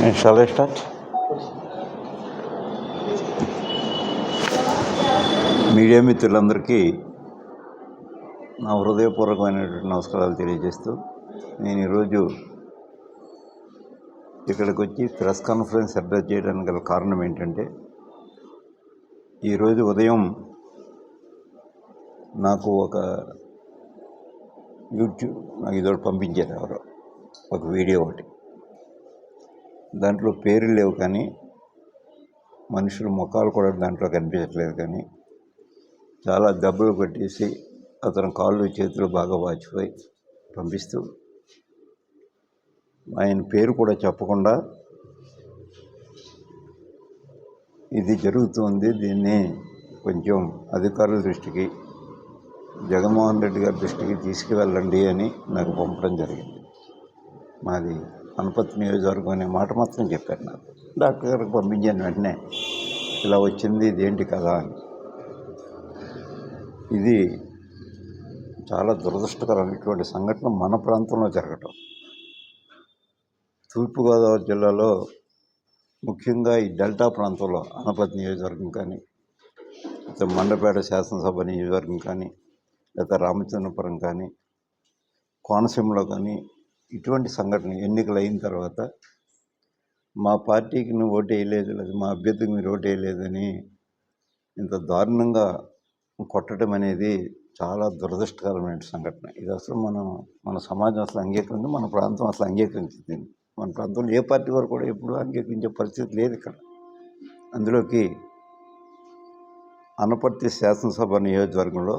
Shall I start? Media మిత్రులందరికీ నా హృదయపూర్వకమైనటువంటి నమస్కారాలు తెలియజేస్తూ నేను ఈరోజు ఇక్కడికి వచ్చి ప్రెస్ కాన్ఫరెన్స్ అడ్రస్ చేయడానికి గల కారణం ఏంటంటే ఈరోజు ఉదయం నాకు ఒక యూట్యూబ్ నాకు ఇదో పంపించారు ఎవరో ఒక వీడియో ఒకటి దాంట్లో పేర్లు లేవు కానీ మనుషుల ముఖాలు కూడా దాంట్లో కనిపించట్లేదు కానీ చాలా దెబ్బలు కొట్టేసి అతని కాళ్ళు చేతులు బాగా వాచిపోయి పంపిస్తూ ఆయన పేరు కూడా చెప్పకుండా ఇది జరుగుతుంది. దీన్ని కొంచెం అధికారుల దృష్టికి జగన్మోహన్ రెడ్డి గారి దృష్టికి తీసుకువెళ్ళండి అని నాకు పంపడం జరిగింది. మాది అనపత్తి నియోజకవర్గం అనే మాట మాత్రం చెప్పారు నాకు. డాక్టర్ గారికి పంపించాను వెంటనే. ఇలా వచ్చింది ఇదేంటి కదా అని. ఇది చాలా దురదృష్టకరమైనటువంటి సంఘటన మన ప్రాంతంలో జరగటం. తూర్పుగోదావరి జిల్లాలో ముఖ్యంగా ఈ డెల్టా ప్రాంతంలో అనపతి నియోజకవర్గం కానీ లేకపోతే మండపేట శాసనసభ నియోజకవర్గం కానీ లేదా రామచంద్రపురం కానీ కోనసీమలో కానీ ఇటువంటి సంఘటన ఎన్నికలు అయిన తర్వాత మా పార్టీకి నువ్వు ఓటు వేయలేదు లేదా మా అభ్యర్థికి మీరు ఓటు వేయలేదని ఇంత దారుణంగా కొట్టడం అనేది చాలా దురదృష్టకరమైన సంఘటన. ఇది అసలు మనం మన సమాజం అసలు అంగీకరించి మన ప్రాంతం అసలు అంగీకరించింది. మన ప్రాంతంలో ఏ పార్టీ వారు కూడా ఎప్పుడు అంగీకరించే పరిస్థితి లేదు ఇక్కడ. అందులోకి అనపర్తి శాసనసభ నియోజకవర్గంలో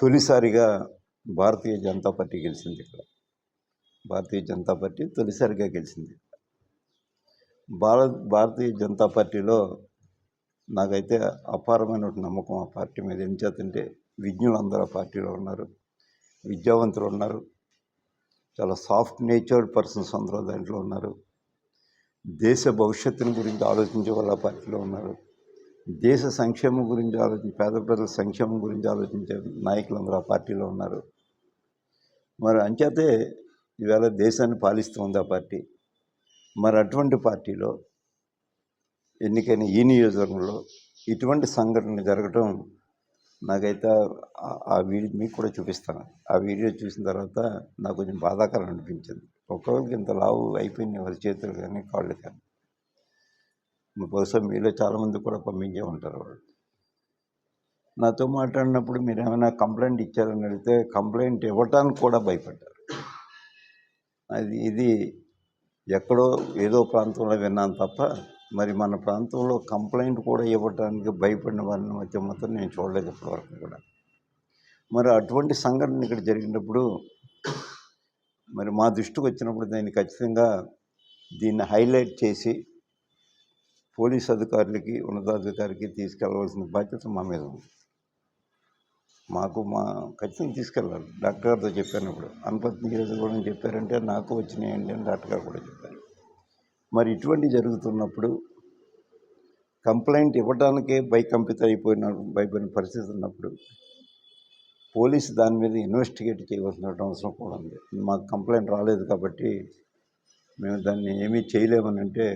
తొలిసారిగా భారతీయ జనతా పార్టీ గెలిచింది ఇక్కడ. భారతీయ జనతా పార్టీ తొలిసారిగా గెలిచింది. భారత్ భారతీయ జనతా పార్టీలో నాకైతే అపారమైన నమ్మకం ఆ పార్టీ మీద. ఏం చేతంటే విజ్ఞులందరూ ఆ పార్టీలో ఉన్నారు. విద్యావంతులు ఉన్నారు. చాలా సాఫ్ట్ నేచర్డ్ పర్సన్స్ అందరూ దాంట్లో ఉన్నారు. దేశ భవిష్యత్తుని గురించి ఆలోచించే వాళ్ళు ఆ పార్టీలో ఉన్నారు. దేశ సంక్షేమం గురించి ఆలోచించి పేద ప్రజల సంక్షేమం గురించి ఆలోచించే నాయకులందరూ ఆ పార్టీలో ఉన్నారు. మరి అంచేతే ఇవాళ దేశాన్ని పాలిస్తుంది ఆ పార్టీ? మరి అటువంటి పార్టీలో ఎన్నికైన ఈ నియోజకవర్గంలో ఇటువంటి సంఘటన జరగటం నాకైతే ఆ- వీడియో మీకు కూడా చూపిస్తాను. ఆ వీడియో చూసిన తర్వాత నాకు కొంచెం బాధాకరం అనిపించింది. ఒక్కొక్కరికి ఇంత లావు అయిపోయింది వాళ్ళ చేతులు కానీ కాళ్ళు కానీ బహుశా మీలో చాలామంది కూడా పంపించే ఉంటారు వాళ్ళు. నాతో మాట్లాడినప్పుడు మీరు ఏమైనా కంప్లైంట్ ఇచ్చారని అడిగితే కంప్లైంట్ ఇవ్వటానికి కూడా భయపడ్డారు. అది ఇది ఎక్కడో ఏదో ప్రాంతంలో విన్నాను తప్ప మరి మన ప్రాంతంలో కంప్లైంట్ కూడా ఇవ్వడానికి భయపడిన వారిని మధ్య మాత్రం నేను చూడలేదు ఇప్పటివరకు కూడా. మరి అటువంటి సంఘటన ఇక్కడ జరిగినప్పుడు మరి మా దృష్టికి వచ్చినప్పుడు దాన్ని ఖచ్చితంగా దీన్ని హైలైట్ చేసి పోలీస్ అధికారులకి ఉన్నతాధికారికి తీసుకెళ్ళవలసిన బాధ్యత మా మీద ఉంది. మాకు మా ఖచ్చితంగా తీసుకెళ్ళాలి. డాక్టర్ గారితో చెప్పానప్పుడు అనుపతి నియోజకవర్గం చెప్పారంటే నాకు వచ్చినాయండి అని డాక్టర్ గారు కూడా చెప్పారు. మరి ఇటువంటి జరుగుతున్నప్పుడు కంప్లైంట్ ఇవ్వడానికే భయకంపిత అయిపోయిన భయపడిన పరిస్థితి ఉన్నప్పుడు పోలీసు దాని మీద ఇన్వెస్టిగేట్ చేయవలసిన అవసరం కూడా ఉంది. మాకు కంప్లైంట్ రాలేదు కాబట్టి మేము దాన్ని ఏమీ చేయలేమని అంటే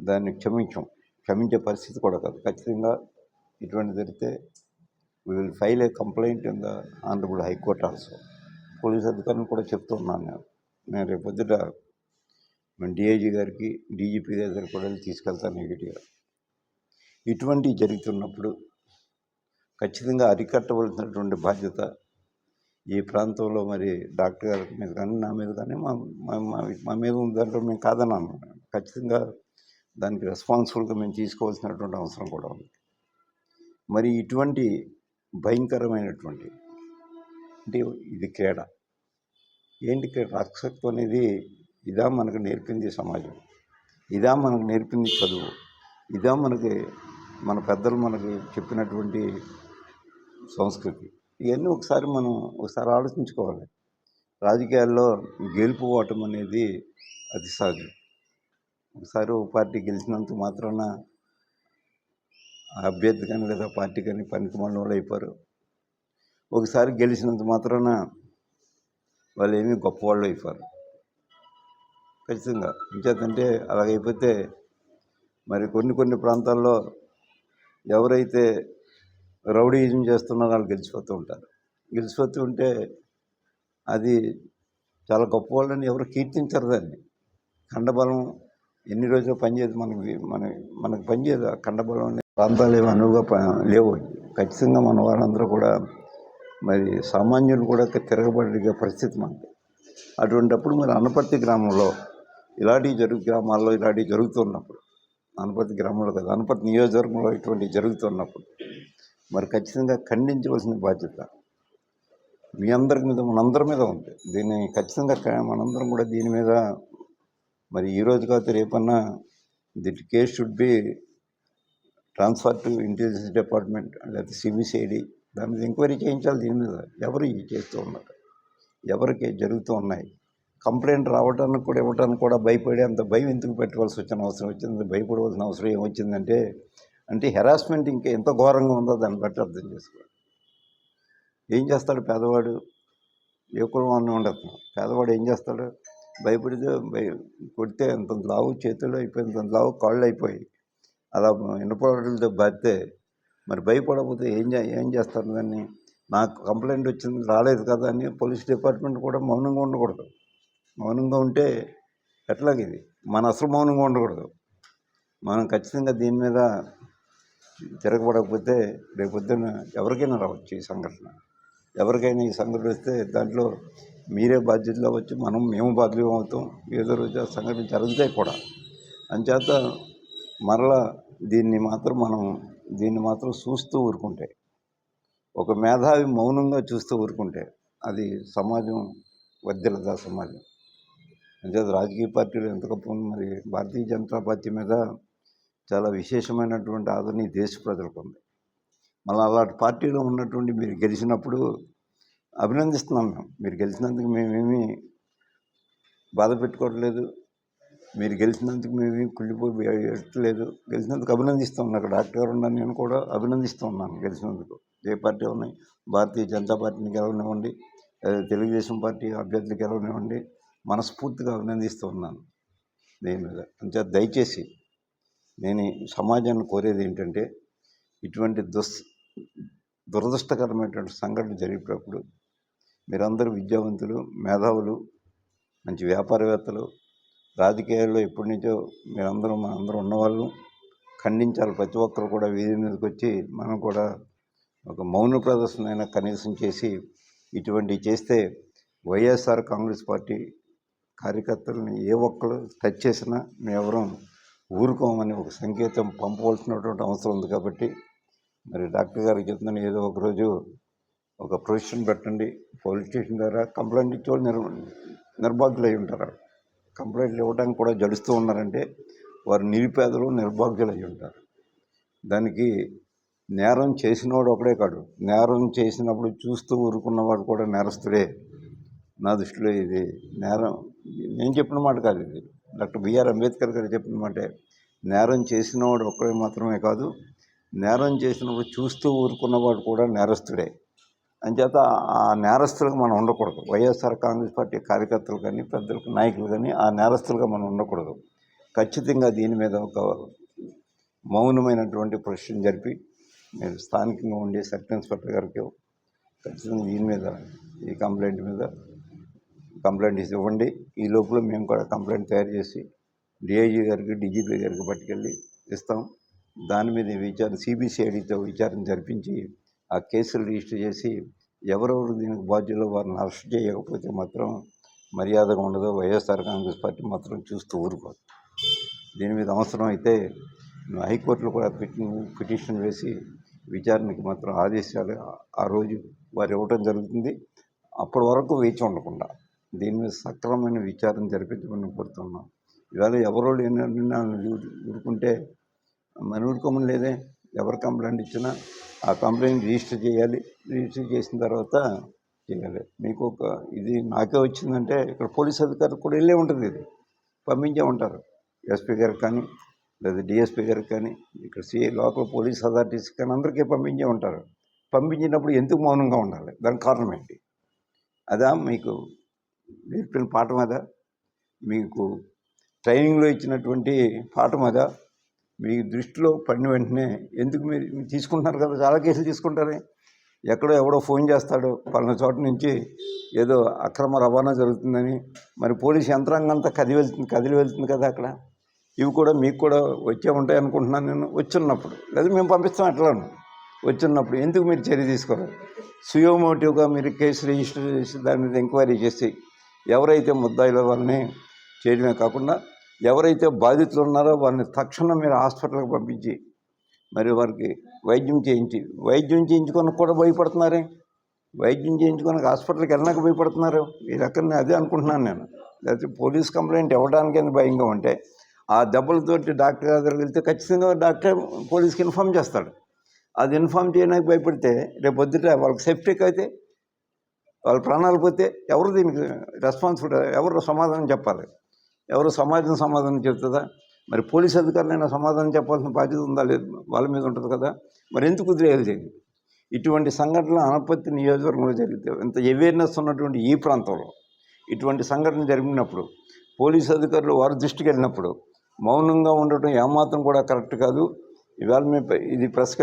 దాన్ని క్షమించం. క్షమించే పరిస్థితి కూడా కాదు. ఖచ్చితంగా ఇటువంటి జరిగితే we will file a complaint in the honourable high court also police అధికారులను కూడా చెప్తున్నాను నేను నేను రేపు పొద్దుట మేము డిఐజీ గారికి డీజీపీ గారికి కూడా వెళ్ళి తీసుకెళ్తాను నెగిటివ్గా ఇటువంటివి జరుగుతున్నప్పుడు ఖచ్చితంగా అరికట్టవలసినటువంటి బాధ్యత ఈ ప్రాంతంలో మరి డాక్టర్ గారి మీద కానీ నా మీద కానీ మా మా- మీద ఉంది దాంట్లో మేము కాదన్నాను ఖచ్చితంగా దానికి రెస్పాన్సిబుల్గా మేము తీసుకోవాల్సినటువంటి అవసరం కూడా ఉంది. మరి ఇటువంటి భయంకరమైనటువంటి. అంటే ఇది క్రీడ. ఏంటి క్రీడ? రక్షత్వం అనేది ఇదా మనకు నేర్పింది సమాజం. ఇదా మనకు నేర్పింది చదువు. ఇదా మనకి మన పెద్దలు మనకి చెప్పినటువంటి సంస్కృతి. ఇవన్నీ ఒకసారి మనం ఒకసారి ఆలోచించుకోవాలి. రాజకీయాల్లో గెలుపు ఓటం అనేది అది సహజం. ఒకసారి ఒక పార్టీ గెలిచినంత మాత్రాన ఆ అభ్యర్థి కానీ లేదా పార్టీ కానీ పనికి వాళ్ళు అయిపోరు. ఒకసారి గెలిచినంత మాత్రాన వాళ్ళు ఏమీ గొప్పవాళ్ళు అయిపోరు. ఖచ్చితంగా. ఇంచేతంటే అలాగైపోతే మరి కొన్ని కొన్ని ప్రాంతాల్లో ఎవరైతే రౌడీజం చేస్తున్నారో వాళ్ళు గెలిచిపోతూ ఉంటారు. గెలిచిపోతూ ఉంటే అది చాలా గొప్ప వాళ్ళని ఎవరు కీర్తించరు దాన్ని. కండబలం ఎన్ని రోజులు పనిచేయదు మనకి మన మనకు పనిచేయదు ఆ కండబలం ప్రాంతాలు ఏమి అనువుగా లేవు. ఖచ్చితంగా మన వారందరూ కూడా మరి సామాన్యులు కూడా తిరగబడే పరిస్థితి మనకి. అటువంటప్పుడు మరి అనపర్తి గ్రామంలో ఇలాంటివి జరుగు గ్రామాల్లో ఇలాంటివి జరుగుతున్నప్పుడు అనపర్తి గ్రామంలో కదా అనపర్తి నియోజకవర్గంలో ఇటువంటివి జరుగుతున్నప్పుడు మరి ఖచ్చితంగా ఖండించవలసిన బాధ్యత మీ అందరి మీద మనందరి మీద ఉంది. దీన్ని ఖచ్చితంగా మనందరం కూడా దీని మీద మరి ఈరోజు కాదు కాకపోతే రేపన్నా that case should be transfer to intelligence department లేకపోతే సిబిసిఐడి దాని మీద ఎంక్వైరీ చేయించాలి దీని మీద. ఎవరు ఇవి చేస్తూ ఉన్నారు? ఎవరికి జరుగుతూ ఉన్నాయి? కంప్లైంట్ రావడానికి కూడా ఇవ్వడానికి కూడా భయపడే అంత భయం ఎందుకు పెట్టుకోవాల్సి వచ్చిన అవసరం వచ్చింది? భయపడవలసిన అవసరం ఏమొచ్చిందంటే అంటే హెరాస్మెంట్ ఇంకా ఎంత ఘోరంగా ఉందో దాన్ని బట్టి అర్థం చేసుకోవాలి. ఏం చేస్తాడు పేదవాడు? ఏ కులం అని ఉండదు పేదవాడు ఏం చేస్తాడు? భయపడితే భయ కొడితే అంత లావు చేతులు అయిపోయి అంత లావు కాళ్ళు అయిపోయి అలా ఇనపడలతో బాధితే మరి భయపడకపోతే ఏం ఏం చేస్తారు దాన్ని? నాకు కంప్లైంట్ వచ్చింది రాలేదు కదా అని పోలీస్ డిపార్ట్మెంట్ కూడా మౌనంగా ఉండకూడదు. మౌనంగా ఉంటే ఎట్లాగిది మన అసలు మౌనంగా ఉండకూడదు. మనం ఖచ్చితంగా దీని మీద తిరగబడకపోతే రేపొద్దున ఎవరికైనా రావచ్చు ఈ సంఘటన. ఎవరికైనా ఈ సంఘటన వస్తే దాంట్లో మీరే బాధ్యతలు అవ్వచ్చు మనం మేము బాధ్యులు అవుతాం. ఏదో రోజు ఆ సంఘటన జరుగుతాయి కూడా. అంచేత మరలా దీన్ని మాత్రం మనం దీన్ని మాత్రం చూస్తూ ఊరుకుంటే ఒక మేధావి మౌనంగా చూస్తూ ఊరుకుంటే అది సమాజం వర్ధిల్లదా సమాజం? అంతే రాజకీయ పార్టీలు ఎంతకప్పుడు మరి భారతీయ జనతా పార్టీ మీద చాలా విశేషమైనటువంటి ఆదరణ ఈ దేశ ప్రజలకు ఉంది. మళ్ళీ అలాంటి పార్టీలో ఉన్నటువంటి మీరు గెలిచినప్పుడు అభినందిస్తున్నాం మేము. మీరు గెలిచినందుకు మేమేమీ బాధ పెట్టుకోవట్లేదు. మీరు గెలిచినందుకు మేము కుళ్ళిపోయి ఎట్టలేదు గెలిచినందుకు అభినందిస్తున్నాను అక్కడ డాక్టర్ గారు ఉన్నాను నేను కూడా అభినందిస్తూ ఉన్నాను గెలిచినందుకు. ఏ పార్టీ ఉన్నాయి భారతీయ జనతా పార్టీని గెలవనివ్వండి తెలుగుదేశం పార్టీ అభ్యర్థులు గెలవనివ్వండి మనస్ఫూర్తిగా అభినందిస్తూ ఉన్నాను దీని మీద అంతే దయచేసి నేను సమాజాన్ని కోరేది ఏంటంటే ఇటువంటి దుస్ దురదృష్టకరమైనటువంటి సంఘటన జరిగేటప్పుడు మీరందరూ విద్యావంతులు మేధావులు మంచి వ్యాపారవేత్తలు రాజకీయాల్లో ఎప్పటి నుంచో మీరందరూ మనందరూ ఉన్నవాళ్ళు ఖండించాలి ప్రతి ఒక్కరు కూడా వీధి మీదకి వచ్చి మనం కూడా ఒక మౌన ప్రదర్శన అయినా కనీసం చేసి ఇటువంటివి చేస్తే వైఎస్ఆర్ కాంగ్రెస్ పార్టీ కార్యకర్తలని ఏ ఒక్కరు టచ్ చేసినా మేమెవరం ఊరుకోమని ఒక సంకేతం పంపవలసినటువంటి అవసరం ఉంది కాబట్టి మరి డాక్టర్ గారికి చెప్తున్నాను ఏదో ఒకరోజు ఒక ప్రొఫెషన్ పెట్టండి పోలీస్ స్టేషన్ ద్వారా కంప్లైంట్ ఇచ్చే వాళ్ళు నిర్ నిర్భాగ్యులై ఉంటారు. కంప్లైంట్లు ఇవ్వడానికి కూడా జడుస్తూ ఉన్నారంటే వారు నిరుపేదలు నిర్భాగ్యులు అయి ఉంటారు. దానికి నేరం చేసినవాడు ఒకడే కాడు. నేరం చేసినప్పుడు చూస్తూ ఊరుకున్నవాడు కూడా నేరస్తుడే. నా దృష్టిలో ఇది నేరం. నేను చెప్పిన మాట కాదు ఇది. డాక్టర్ బిఆర్ అంబేద్కర్ గారు చెప్పిన మాటే. నేరం చేసినవాడు ఒక్కడే మాత్రమే కాదు నేరం చేసినప్పుడు చూస్తూ ఊరుకున్నవాడు కూడా నేరస్తుడే. అంచేత ఆ నేరస్తులుగా మనం ఉండకూడదు. వైఎస్ఆర్ కాంగ్రెస్ పార్టీ కార్యకర్తలు కానీ పెద్దలకు నాయకులు కానీ ఆ నేరస్తులుగా మనం ఉండకూడదు. ఖచ్చితంగా దీని మీద ఒక మౌనమైనటువంటి ప్రశ్న జరిపి మీరు స్థానికంగా ఉండే సబ్ ఇన్స్పెక్టర్ గారికి ఖచ్చితంగా దీని మీద ఈ కంప్లైంట్ మీద కంప్లైంట్ ఇచ్చి ఇవ్వండి. ఈ లోపల మేము కూడా కంప్లైంట్ తయారు చేసి డిఐజీ గారికి డీజీపీ గారికి పట్టుకెళ్ళి ఇస్తాం. దాని మీద విచారణ సిబిసిఐడితో విచారణ జరిపించి ఆ కేసులు రిజిస్టర్ చేసి ఎవరెవరు దీనికి బాధ్యులు వారిని అరెస్ట్ చేయకపోతే మాత్రం మర్యాదగా ఉండదు వైఎస్ఆర్ కాంగ్రెస్ పార్టీ మాత్రం చూస్తూ ఊరుకోదు. దీని మీద అవసరం అయితే హైకోర్టులో కూడా పిటి పిటిషన్ వేసి విచారణకి మాత్రం ఆదేశాలు ఆ రోజు వారు ఇవ్వటం జరుగుతుంది. అప్పటి వరకు వేచి ఉండకుండా దీని మీద సక్రమమైన విచారణ జరిపించమని కోరుతున్నాం. ఇవాళ ఎవరో నిన్న ఊరుకుంటే మన ఊరుకోమని లేదే. ఎవరు కంప్లైంట్ ఇచ్చినా ఆ కంప్లైంట్ రిజిస్టర్ చేయాలి. రిజిస్టర్ చేసిన తర్వాత చేయాలి. మీకు ఒక ఇది నాకే వచ్చిందంటే ఇక్కడ పోలీస్ అధికారులు కూడా వెళ్ళే ఉంటుంది ఇది. పంపించే ఉంటారు. ఎస్పీ గారికి కానీ లేదా డిఎస్పీ గారికి కానీ ఇక్కడ సిఐ లోకల్ పోలీస్ అథారిటీస్ కానీ అందరికీ పంపించే ఉంటారు. పంపించినప్పుడు ఎందుకు మౌనంగా ఉండాలి? దానికి కారణం ఏంటి? అదా మీకు నేర్పిన పాఠం అదా? మీకు ట్రైనింగ్లో ఇచ్చినటువంటి పాఠం అదా? మీ దృష్టిలో పడిన వెంటనే ఎందుకు మీరు తీసుకుంటున్నారు కదా? చాలా కేసులు తీసుకుంటారే. ఎక్కడో ఎవడో ఫోన్ చేస్తాడు. పలానా చోట నుంచి ఏదో అక్రమ రవాణా జరుగుతుందని. మరి పోలీస్ యంత్రాంగం అంతా కదిలి వెళ్తుంది కదిలి వెళ్తుంది కదా అక్కడ. ఇవి కూడా మీకు కూడా వచ్చే ఉంటాయి అనుకుంటున్నాను నేను వచ్చున్నప్పుడు. లేదా మేము పంపిస్తాం అట్లాను వచ్చున్నప్పుడు ఎందుకు మీరు చర్య తీసుకోరు? సుయోమోటివ్గా మీరు కేసు రిజిస్టర్ చేసి దాని మీద ఎంక్వైరీ చేసి ఎవరైతే ముద్దాయిలో వాళ్ళని చేయడమే కాకుండా ఎవరైతే బాధితులు ఉన్నారో వారిని తక్షణం మీరు హాస్పిటల్కి పంపించి మరి వారికి వైద్యం చేయించి వైద్యం చేయించుకొని కూడా భయపడుతున్నారే? వైద్యం చేయించుకొని హాస్పిటల్కి వెళ్ళినాక భయపడుతున్నారు? ఇది ఎక్కడ అదే అనుకుంటున్నాను నేను. లేకపోతే పోలీస్ కంప్లైంట్ ఇవ్వడానికి భయంగా ఉంటే ఆ దెబ్బలతోటి డాక్టర్ దగ్గరికి వెళ్తే ఖచ్చితంగా డాక్టర్ పోలీస్కి ఇన్ఫామ్ చేస్తాడు. అది ఇన్ఫామ్ చేయడానికి భయపడితే రేపు పొద్దుట వాళ్ళకి సేఫ్టీకి అయితే వాళ్ళ ప్రాణాలు పోతే ఎవరు దీనికి రెస్పాన్సిబిలిటీ ఎవరు సమాధానం చెప్పాలి? ఎవరు సమాజం సమాధానం చెప్తుందా? మరి పోలీస్ అధికారులైనా సమాధానం చెప్పాల్సిన బాధ్యత ఉందా లేదు? వాళ్ళ మీద ఉంటుంది కదా. మరి ఎందుకు వదిలేయాలి దీన్ని ఇటువంటి సంఘటనలు అనపత్తి నియోజకవర్గంలో జరిగితే ఇంత అవేర్నెస్ ఉన్నటువంటి ఈ ప్రాంతంలో ఇటువంటి సంఘటన జరిగినప్పుడు పోలీస్ అధికారులు వారి దృష్టికి వెళ్ళినప్పుడు మౌనంగా ఉండటం ఏమాత్రం కూడా కరెక్ట్ కాదు. ఇవాళ మీ ఇది ప్రెస్కి